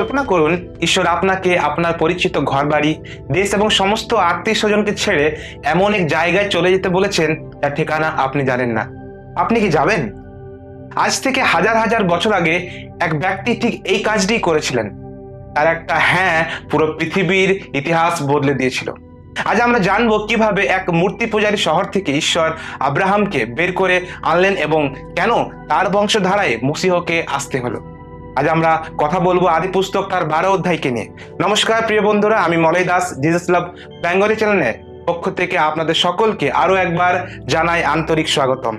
কল্পনা করুন, ঈশ্বর আপনাকে আপনার পরিচিত ঘরবাড়ি, দেশ এবং সমস্ত আত্মীয় স্বজনকে ছেড়ে এমন এক জায়গায় চলে যেতে বলেছেন যার ঠিকানা আপনি জানেন না। আপনি কি যাবেন? আজ থেকে হাজার হাজার বছর আগে এক ব্যক্তি ঠিক এই কাজটি করেছিলেন। তার একটা হ্যাঁ পুরো পৃথিবীর ইতিহাস বদলে দিয়েছিল। আজ আমরা জানব কীভাবে এক মূর্তি পূজারী শহর থেকে ঈশ্বর আব্রাহামকে বের করে আনলেন এবং কেন তার বংশধারায় মুসিহকে আসতে হলো। আজ আমরা কথা বলব আদি পুস্তক তার বারো অধ্যায়কে নিয়ে। নমস্কার, প্রিয় বন্ধুরা, আমি Malay Das Jesus love Bengali চ্যানেলের পক্ষ থেকে আপনাদের সকলকে আরও একবার জানাই আন্তরিক স্বাগতম।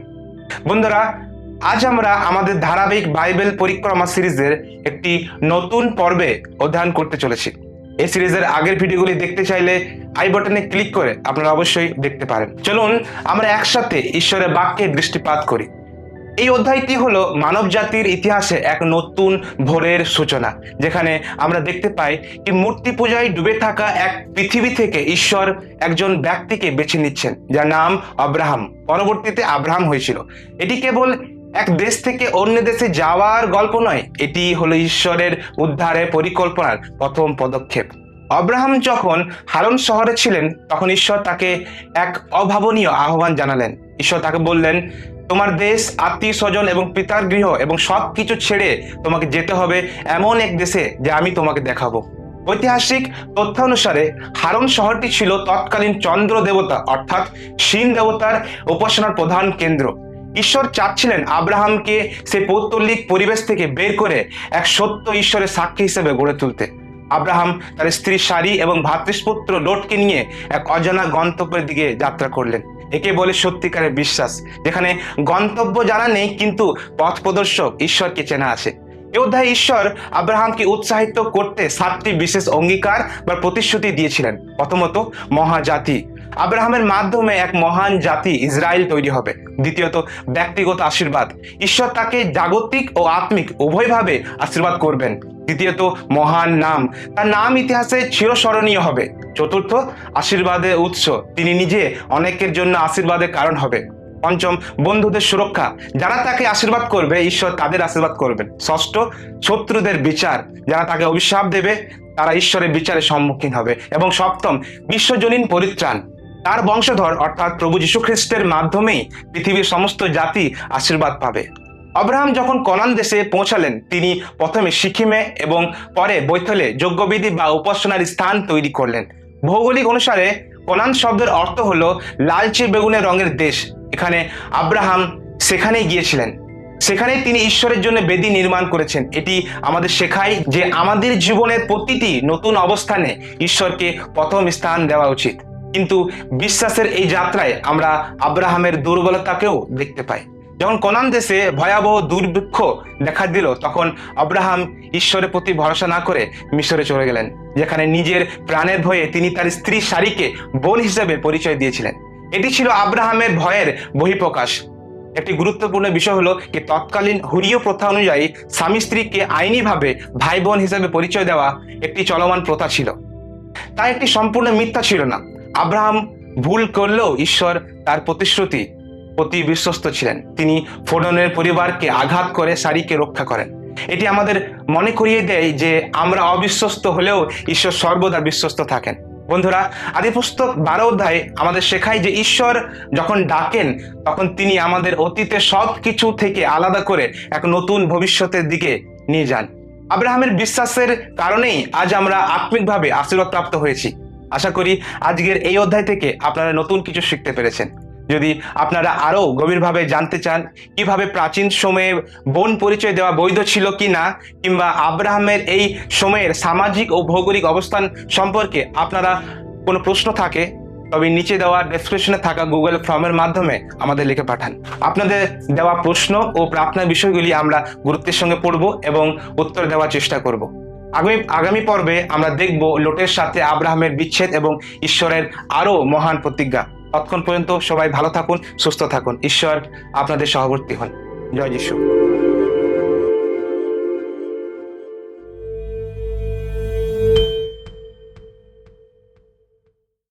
বন্ধুরা, আজ আমরা আমাদের ধারাবাহিক বাইবেল পরিক্রমা সিরিজের একটি নতুন পর্বে অধ্যয়ন করতে চলেছি। এই সিরিজের আগের ভিডিওগুলি দেখতে চাইলে আই বটনে ক্লিক করে আপনারা অবশ্যই দেখতে পারেন। চলুন, আমরা একসাথে ঈশ্বরের বাক্যে দৃষ্টিপাত করি। এই অধ্যায়টি হলো মানব জাতির ইতিহাসে এক নতুন ভোরের সূচনা, যেখানে আমরা দেখতে পাই কি মূর্তি পূজায় ডুবে থাকা এক পৃথিবী থেকে ঈশ্বর একজন ব্যক্তিকে বেছে নিচ্ছেন, যার নাম আব্রাহাম। পরবর্তীতে আব্রাহাম হয়েছিল। এটি কেবল এক দেশ থেকে অন্য দেশে যাওয়ার গল্প নয়, এটি হলো ঈশ্বরের উদ্ধারের পরিকল্পনার প্রথম পদক্ষেপ। আব্রাহাম যখন হারন শহরে ছিলেন, তখন ঈশ্বর তাকে এক অভাবনীয় আহ্বান জানালেন। ঈশ্বর তাকে বললেন তোমার দেশ, আত্মীয় স্বজন এবং পিতার গৃহ এবং সব কিছু ছেড়ে তোমাকে যেতে হবে এমন এক দেশে যা আমি তোমাকে দেখাবো। ঐতিহাসিক তথ্য অনুসারে হারন শহরটি ছিল তৎকালীন চন্দ্র দেবতা, অর্থাৎ শিন দেবতার উপাসনার প্রধান কেন্দ্র। ঈশ্বর চাচ্ছিলেন আব্রাহামকে সে পৌত্তলিক পরিবেশ থেকে বের করে এক সত্য ঈশ্বরের সাক্ষী হিসেবে গড়ে তুলতে। আব্রাহাম তার স্ত্রী সারি এবং ভ্রাতৃষ্পুত্র লোটকে নিয়ে এক অজানা গন্তব্যের দিকে যাত্রা করলেন। একে বলে সত্যিকারের বিশ্বাস। যেখানে গন্তব্য জানা নেই, কিন্তু পথ প্রদর্শক ঈশ্বরকে চেনা আছে। এ অধ্যায়ে ঈশ্বর আব্রাহামকে উৎসাহিত করতে সাতটি বিশেষ অঙ্গীকার বা প্রতিশ্রুতি দিয়েছিলেন। প্রথমত, মহাজাতি। আব্রাহামের মাধ্যমে এক মহান জাতি ইসরায়েল তৈরি হবে। দ্বিতীয়ত, ব্যক্তিগত আশীর্বাদ। ঈশ্বর তাকে জাগতিক ও আত্মিক উভয়ভাবে আশীর্বাদ করবেন। তৃতীয়ত মহান নাম। তার নাম ইতিহাসে চিরস্মরণীয় হবে। চতুর্থ আশীর্বাদের উৎস। তিনি নিজে অনেকের জন্য আশীর্বাদের কারণ হবে। পঞ্চম, বন্ধুদের সুরক্ষা। যারা তাকে আশীর্বাদ করবে, ঈশ্বর তাদের আশীর্বাদ করবেন। ষষ্ঠ, শত্রুদের বিচার। যারা তাকে অভিশাপ দেবে, তারা ঈশ্বরের বিচারে সম্মুখীন হবে। এবং সপ্তম, বিশ্বজনীন পরিত্রাণ। তার বংশধর অর্থাৎ প্রভু যীশু খ্রিস্টের মাধ্যমেই পৃথিবীর সমস্ত জাতি আশীর্বাদ পাবে। আব্রাহাম যখন কনান দেশে পৌঁছালেন, তিনি প্রথমে সিকিমে এবং পরে বৈথলে যজ্ঞবিধি বা উপাসনার স্থান তৈরি করলেন। ভৌগোলিক অনুসারে, কোনান শব্দের অর্থ হলো লালচে বেগুনের রঙের দেশ। এখানে আব্রাহাম সেখানেই গিয়েছিলেন। সেখানে তিনি ঈশ্বরের জন্য বেদি নির্মাণ করেছেন। এটি আমাদের শেখায় যে আমাদের জীবনের প্রতিটি নতুন অবস্থানে ঈশ্বরকে প্রথম স্থান দেওয়া উচিত। কিন্তু বিশ্বাসের এই যাত্রায় আমরা আব্রাহামের দুর্বলতাকেও দেখতে পাই। যখন কোনান দেশে ভয়াবহ দুর্ভিক্ষ দেখা দিল, তখন আব্রাহাম ঈশ্বরের প্রতি ভরসা না করে মিশরে চলে গেলেন, যেখানে নিজের প্রাণের ভয়ে তিনি তার স্ত্রী সারিকে বোন হিসেবে পরিচয় দিয়েছিলেন। এটি ছিল আব্রাহামের ভয়ের বহিঃপ্রকাশ। একটি গুরুত্বপূর্ণ বিষয় হলো কি তৎকালীন হুরীয় প্রথা অনুযায়ী স্বামী স্ত্রীকে আইনিভাবে ভাই বোন হিসেবে পরিচয় দেওয়া একটি চলমান প্রথা ছিল। তা একটি সম্পূর্ণ মিথ্যা ছিল না। আব্রাহাম ভুল করলেও ঈশ্বর তার প্রতিশ্রুতি প্রতি বিশ্বস্ত ছিলেন। তিনি ফোডনের পরিবারকে আঘাত করে সারিকে রক্ষা করেন। এটি আমাদের মনে করিয়ে দেয় যে আমরা অবিশ্বস্ত হলেও ঈশ্বর সর্বদা বিশ্বস্ত থাকেন। বন্ধুরা, আদিপুস্তক বারো অধ্যায় আমাদের শেখায় যে ঈশ্বর যখন ডাকেন, তখন তিনি আমাদের অতীতের সব কিছু থেকে আলাদা করে এক নতুন ভবিষ্যতের দিকে নিয়ে যান। আব্রাহামের বিশ্বাসের কারণেই আজ আমরা আত্মিকভাবে আশীর্বাদ প্রাপ্ত হয়েছি। আশা করি আজকের এই অধ্যায় থেকে আপনারা নতুন কিছু শিখতে পেরেছেন। যদি আপনারা আরও গভীরভাবে জানতে চান কীভাবে প্রাচীন সময়ে বোন পরিচয় দেওয়া বৈধ ছিল কি না কিংবা আব্রাহামের এই সময়ের সামাজিক ও ভৌগোলিক অবস্থান সম্পর্কে আপনারা কোনো প্রশ্ন থাকে, তবে নিচে দেওয়া ডেসক্রিপশনে থাকা গুগল ফর্মের মাধ্যমে আমাদের লিখে পাঠান। আপনাদের দেওয়া প্রশ্ন ও প্রার্থনার বিষয়গুলি আমরা গুরুত্বের সঙ্গে পড়ব এবং উত্তর দেওয়ার চেষ্টা করব। আগামী আগামী পর্বে আমরা দেখব লোটের সাথে আব্রাহামের বিচ্ছেদ এবং ঈশ্বরের আরও মহান প্রতিজ্ঞা। ততক্ষণ পর্যন্ত সবাই ভালো থাকুন সুস্থ থাকুন। ঈশ্বর আপনাদের সহবর্তী হন। জয় যিশু।